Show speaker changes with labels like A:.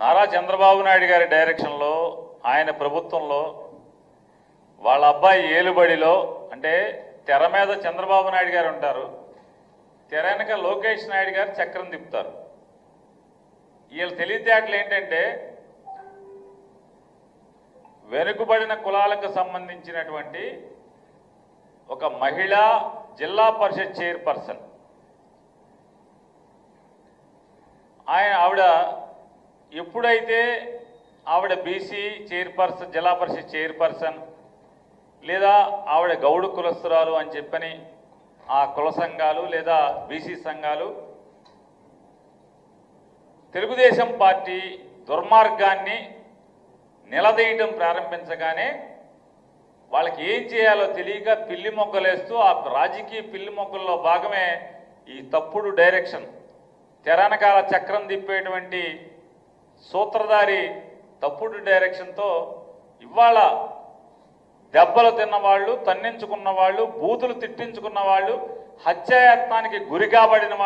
A: నారా చంద్రబాబు నాయుడు గారి డైరెక్షన్లో ఆయన ప్రభుత్వంలో వాళ్ళ అబ్బాయి ఏలుబడిలో అంటే తెర మీద చంద్రబాబు నాయుడు గారు ఉంటారు తెర వెనక లోకేష్ నాయుడు గారు చక్రం తిప్పుతారు. వీళ్ళ తెలివితేటలు ఏంటంటే వెనుకబడిన కులాలకు సంబంధించినటువంటి ఒక మహిళా జిల్లా పరిషత్ చైర్పర్సన్. ఆయన ఆవిడ ఎప్పుడైతే ఆవిడ బీసీ చైర్పర్సన్ జిల్లా పరిషత్ చైర్పర్సన్ లేదా ఆవిడ గౌడు కులస్తురాలు అని చెప్పని ఆ కుల సంఘాలు లేదా బీసీ సంఘాలు తెలుగుదేశం పార్టీ దుర్మార్గాన్ని నిలదీయటం ప్రారంభించగానే వాళ్ళకి ఏం చేయాలో తెలియక పిల్లి మొక్కలేస్తూ ఆ రాజకీయ పిల్లి మొక్కల్లో భాగమే ఈ తప్పుడు డైరెక్షన్ తెరనకాల చక్రం తిప్పేటువంటి సూత్రధారి తప్పుడు డైరెక్షన్తో ఇవాళ దెబ్బలు తిన్నవాళ్ళు తన్నించుకున్న వాళ్ళు బూతులు తిట్టించుకున్న వాళ్ళు హత్యాయత్నానికి గురి కాబడిన